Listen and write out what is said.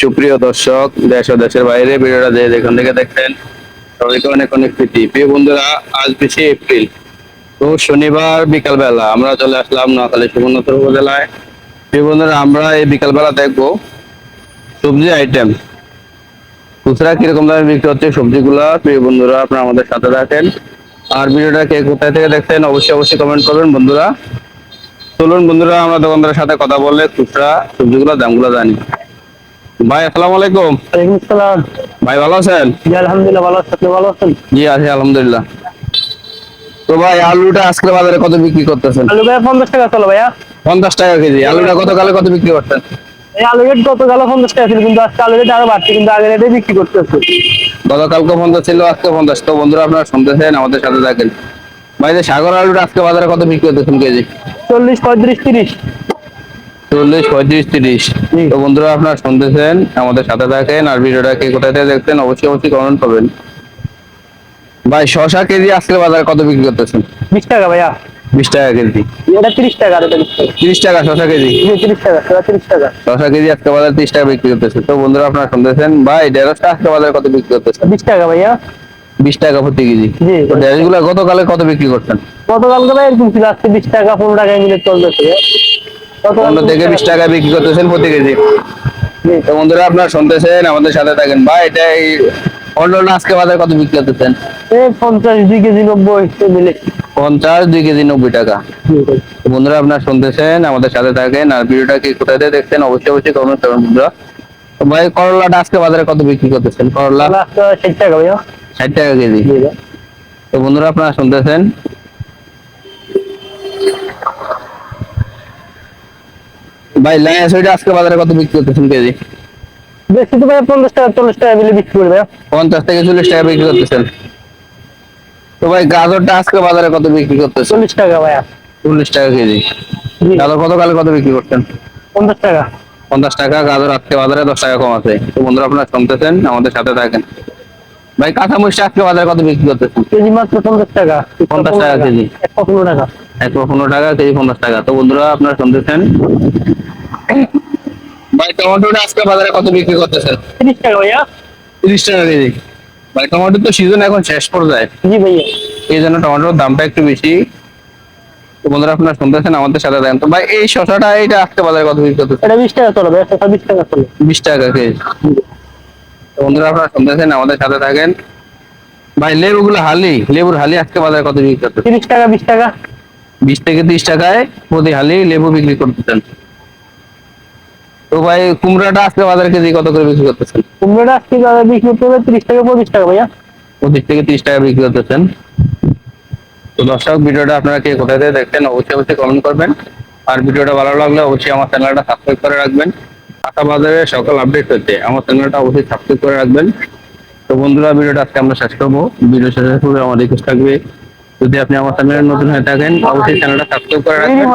সুপ্রিয় দর্শক, দেশ ও দেশের বাইরে ভিডিওটা থেকে দেখছেন, সবাইকে অনেক অনেক প্রীতি। প্রিয় বন্ধুরা, আজ এপ্রিল, তো শনিবার বিকালবেলা আমরা চলে আসলাম নোয়াখালী সুবর্ণচর উপজেলায়। প্রিয় বন্ধুরা, আমরা এই বিকালবেলা দেখব সবজি আইটেম খুচরা কীরকম দামে বিক্রি হচ্ছে সবজিগুলা, প্রিয় বন্ধুরা, আপনারা আমাদের সাথে রাখেন আর ভিডিওটা কে কোথায় থেকে দেখছেন, অবশ্যই অবশ্যই কমেন্ট করবেন বন্ধুরা। চলুন বন্ধুরা আমরা দোকানদারের সাথে কথা বললে খুচরা সবজিগুলোর দামগুলো জানি। ভাই আসসালামু আলাইকুম। ওয়ালাইকুম আসসালাম। ভাই ভালো আছেন? জি আলহামদুলিল্লাহ ভালো আছি। আপনি ভালো আছেন? জি আছি আলহামদুলিল্লাহ। তো ভাই আলুটা আজকে বাজারে কত বিক্রি করতেছেন? আলু ভাইয়া পঞ্চাশ টাকা চলো ভাইয়া। পঞ্চাশ টাকা কেজি। আলুটা গতকালে কত বিক্রি করতেন? এই আলু রেট গত গেল টাকা ছিল কিন্তু আজকে আলু রেট আরও বাড়ছে কিন্তু আগের রেটে বিক্রি করতেছে। গতকালকে পঞ্চাশ ছিল আজকে পঞ্চাশ। তো বন্ধুরা আপনারা শুনতেছেন আমাদের সাথে থাকেন। ভাই যে সাগর আলুটা আজকে বাজারে কত বিক্রি করতেছেন কেজি? চল্লিশ পঁয়ত্রিশ তিরিশ। চল্লিশ পঁয়ত্রিশ তিরিশ। তো বন্ধুরা আপনারা শুনতেছেন আমাদের সাথে থাকেন আর ভিডিওটা কে কোথায় থেকে দেখছেন অবশ্যই অবশ্যই কমেন্ট করবেন। ভাই শশা কেজি আজকে বাজারে কত বিক্রি করতেছেন? বিশ টাকা ভাইয়া। বিশ টাকা কেজি। এটা তিরিশ টাকা তিরিশ টাকা। শশা কেজি? তিরিশ টাকা তিরিশ টাকা। শশা কেজি আজকে বাজারে তিরিশ টাকা বিক্রি করতেছে। তো বন্ধুরা আপনারা শুনতেছেন ভাই ঢেঁড়সটা আজকে বাজারে কত বিক্রি করতেছে বিশ টাকা ভাইয়া। বিশ টাকা প্রতি কেজি। গতকালে কত বিক্রি করতেন? গতকালকে ভাই এরকম ছিল আজকে বিশ টাকা পনেরো টাকা মিলে চলতেছে পনেরো থেকে বিশ টাকা বিক্রি করতেছেন প্রতি কেজি। তো বন্ধুরা আপনারা শুনতেছেন আমাদের সাথে থাকেন। ভাই এটা এই অন্যান্য আজকে বাজারে কত বিক্রি করতেছেন? এই পঞ্চাশ দুই কেজি নব্বই মিলে। পঞ্চাশ দুই কেজি নব্বই টাকা। বন্ধুরা আপনারা শুনতেছেন আমাদের সাথে থাকেন। আর ভিডিওটা কি কোথায় দেখছেন অবশ্যই অবশ্যই কমেন্ট করবেন বন্ধুরা। ভাই করলাটা আজকে বাজারে কত বিক্রি করতেছেন? করলা? ষাট টাকা ভাইয়া। ষাট টাকা কেজি। তো বন্ধুরা আপনারা শুনতেছেন? ভাই লাইন ওইটা আজকে বাজারে কত বিক্রি করতেছেন কেজি? বেশি তো ভাইয়া পঞ্চাশ টাকা চল্লিশ টাকা মিলে বিক্রি করবে পঞ্চাশ থেকে চল্লিশ টাকা বিক্রি করতেছেন। তো ভাই গাজরটা আজকে বাজারে কত বিক্রি করতেছেন? চল্লিশ টাকা ভাইয়া। চল্লিশ টাকা কেজি। গাজর কত কালে কত বিক্রি করতেন? পঞ্চাশ টাকা। পঞ্চাশ টাকা গাজর আজকে বাজারে দশ টাকা কম আছে। তো বন্ধুরা আপনারা শুনতেছেন আমাদের সাথে থাকেন। ভাই কাঁচা মরিচটা আজকে বাজারে কত বিক্রি করতেছেন? কেজি মাত্র পঞ্চাশ টাকা। 50 টাকা কেজি। একশো পনেরো টাকা। একশো পনেরো টাকা কেজি পঞ্চাশ টাকা। তো বন্ধুরা আপনারা শুনতেছেন? ভাই টমেটোটা আজকে বাজারে কত বিক্রি করতেছেন? তিরিশ টাকা ভাইয়া। তিরিশ টাকা কেজি। ভাই টমেটো তো সিজন এখন শেষ পর্যায়ে। জি ভাইয়া। এই জন্য টমেটোর দামটা একটু বেশি। তো বন্ধুরা আপনারা শুনতেছেন আমাদের সাথে দেখেন। তো ভাই এই শশাটা এইটা আজকে বাজারে কত বিক্রি করতেছে এটা বিশ টাকা চলো বিশ টাকা চলো। বিশ টাকা কেজি। তো বন্ধুরা আপনারা শুনতেছেন আমাদের সাথে থাকেন। ভাই লেবুগুলো হালি লেবুর হালি আজকে বাজারে কত বিক্রি করতেছে তিরিশ টাকা বিশ টাকা। বিশ থেকে ত্রিশ টাকায় প্রতি হালি লেবু বিক্রি করতেছেন। তো ভাই কুমড়াটা আজকে বাজারে কেজি কত করে বিক্রি করতেছেন? কুমড়োটা আজকে দাদা বিক্রি করতে তিরিশ টাকা পঁচিশ টাকা ভাইয়া। পঁচিশ থেকে ত্রিশ টাকা বিক্রি করতেছেন। তো দর্শক ভিডিওটা আপনারা কে কোথায় থেকে দেখছেন অবশ্যই অবশ্যই কমেন্ট করবেন। আর ভিডিওটা ভালো লাগলে অবশ্যই আমার চ্যানেলটা সাবস্ক্রাইব করে রাখবেন। আশা বাজারে সকাল আপডেট পেতে আমার চ্যানেলটা অবশ্যই সাবস্ক্রাইব করে রাখবেন। তো বন্ধুরা, ভিডিওটা আজকে আমরা শেষ করব। ভিডিও শেষের পূর্বে আমার রিকোয়েস্ট থাকবে, যদি আপনি আমার চ্যানেলে নতুন হয়ে থাকেন, অবশ্যই চ্যানেলটা সাবস্ক্রাইব করে রাখবেন।